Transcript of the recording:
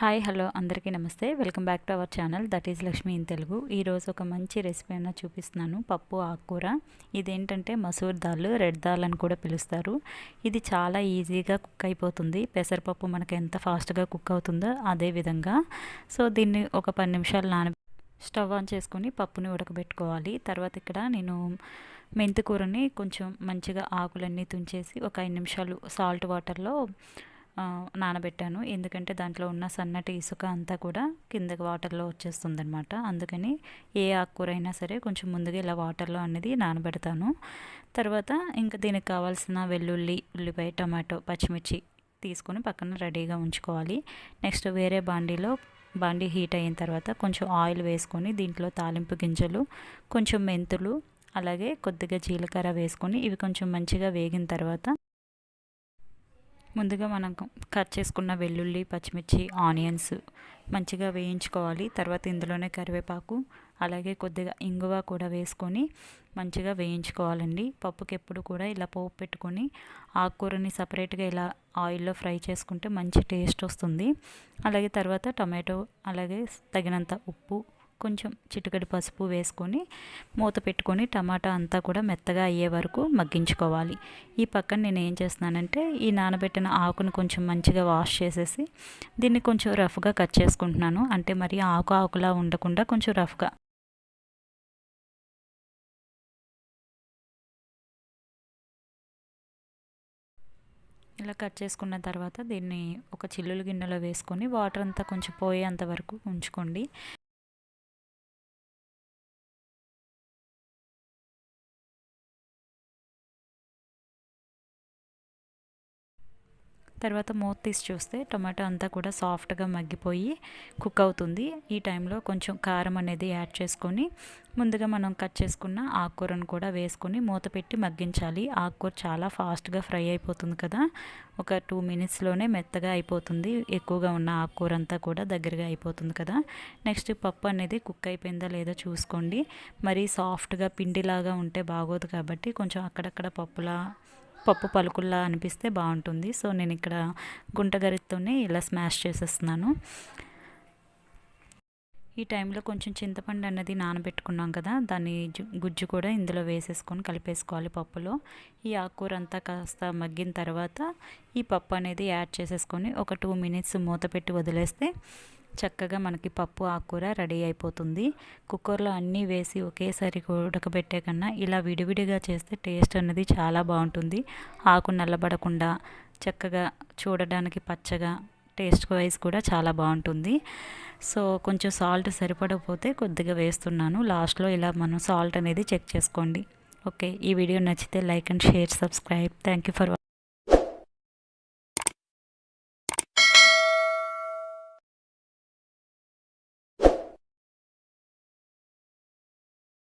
Hi hello అందరికీ నమస్తే. Welcome back to our channel. That is Lakshmi in Telugu. ఈరోజు ఒక మంచి రెసిపీ అయినా చూపిస్తున్నాను. పప్పు ఆకుకూర. ఇదేంటంటే మసూర్ దాల్ రెడ్ దాల్ అని కూడా పిలుస్తారు. ఇది చాలా ఈజీగా కుక్ అయిపోతుంది. పెసరపప్పు మనకు ఎంత ఫాస్ట్గా కుక్ అవుతుందో అదే విధంగా. సో దీన్ని ఒక పది నిమిషాలు నాన స్టవ్ ఆన్ చేసుకొని పప్పుని ఉడకబెట్టుకోవాలి. తర్వాత ఇక్కడ నేను మెంతికూరని కొంచెం మంచిగా ఆకులన్నీ తుంచేసి ఒక ఐదు నిమిషాలు సాల్ట్ వాటర్లో నానబెట్టాను. ఎందుకంటే దాంట్లో ఉన్న సన్నటి ఇసుక అంతా కూడా కిందకి వాటర్లో వచ్చేస్తుంది అనమాట అందుకని ఏ ఆకుకూర అయినా సరే కొంచెం ముందుగా ఇలా వాటర్లో అనేది నానబెడతాను. తర్వాత ఇంకా దీనికి కావాల్సిన వెల్లుల్లి ఉల్లిపాయ టమాటో పచ్చిమిర్చి తీసుకొని పక్కన రెడీగా ఉంచుకోవాలి. నెక్స్ట్ వేరే బాండీలో బాండీ హీట్ అయిన తర్వాత కొంచెం ఆయిల్ వేసుకొని దీంట్లో తాలింపు గింజలు కొంచెం మెంతులు అలాగే కొద్దిగా జీలకర్ర వేసుకొని ఇవి కొంచెం మంచిగా వేగిన తర్వాత ముందుగా మనం కట్ చేసుకున్న వెల్లుల్లి పచ్చిమిర్చి ఆనియన్స్ మంచిగా వేయించుకోవాలి. తర్వాత ఇందులోనే కరివేపాకు అలాగే కొద్దిగా ఇంగువ కూడా వేసుకొని మంచిగా వేయించుకోవాలండి. పప్పుకి ఎప్పుడు కూడా ఇలా పోపు పెట్టుకొని ఆకుకూరని సపరేట్గా ఇలా ఆయిల్లో ఫ్రై చేసుకుంటే మంచి టేస్ట్ వస్తుంది. అలాగే తర్వాత టమాటో అలాగే తగినంత ఉప్పు కొంచెం చిటికడి పసుపు వేసుకొని మూత పెట్టుకొని టమాటా అంతా కూడా మెత్తగా అయ్యే వరకు మగ్గించుకోవాలి. ఈ పక్కన నేను ఏం చేస్తున్నానంటే ఈ నానబెట్టిన ఆకును కొంచెం మంచిగా వాష్ చేసేసి దీన్ని కొంచెం రఫ్గా కట్ చేసుకుంటున్నాను. అంటే మరి ఆకు ఆకులా ఉండకుండా కొంచెం రఫ్గా. ఇలా కట్ చేసుకున్న తర్వాత దీన్ని ఒక చిల్లులు గిన్నెలో వేసుకొని వాటర్ అంతా కొంచెం పోయేంత వరకు ఉంచుకోండి. తర్వాత మూత తీసి చూస్తే టమాటో అంతా కూడా సాఫ్ట్గా మగ్గిపోయి కుక్ అవుతుంది. ఈ టైంలో కొంచెం కారం అనేది యాడ్ చేసుకొని ముందుగా మనం కట్ చేసుకున్న ఆకుకూరను కూడా వేసుకొని మూత పెట్టి మగ్గించాలి. ఆకుకూర చాలా ఫాస్ట్గా ఫ్రై అయిపోతుంది కదా. ఒక టూ మినిట్స్లోనే మెత్తగా అయిపోతుంది. ఎక్కువగా ఉన్న ఆకుకూర అంతా కూడా దగ్గరగా అయిపోతుంది కదా. నెక్స్ట్ పప్పు అనేది కుక్ అయిపోయిందా లేదా చూసుకోండి. మరీ సాఫ్ట్గా పిండిలాగా ఉంటే బాగోదు కాబట్టి కొంచెం అక్కడక్కడ పప్పులా పప్పు పలుకుల్లా అనిపిస్తే బాగుంటుంది. సో నేను ఇక్కడ గుంటగరితోనే ఇలా స్మాష్ చేసేస్తున్నాను. ఈ టైంలో కొంచెం చింతపండు అన్నది నానబెట్టుకున్నాం కదా దాన్ని గుజ్జు కూడా ఇందులో వేసేసుకొని కలిపేసుకోవాలి పప్పులో. ఈ ఆకుకూర అంతా కాస్త మగ్గిన తర్వాత ఈ పప్పు అనేది యాడ్ చేసేసుకొని ఒక టూ మినిట్స్ మూత పెట్టి వదిలేస్తే చక్కగా మనకి పప్పు ఆకుకూర రెడీ అయిపోతుంది. కుక్కర్లో అన్నీ వేసి ఒకేసారి ఉడకబెట్టే కన్నా ఇలా విడివిడిగా చేస్తే టేస్ట్ అనేది చాలా బాగుంటుంది. ఆకు నల్లబడకుండా చక్కగా చూడడానికి పచ్చగా టేస్ట్ వైజ్ కూడా చాలా బాగుంటుంది. సో కొంచెం సాల్ట్ సరిపడకపోతే కొద్దిగా వేస్తున్నాను. లాస్ట్లో ఇలా మనం సాల్ట్ అనేది చెక్ చేసుకోండి. ఓకే ఈ వీడియో నచ్చితే like and share subscribe. Thank you for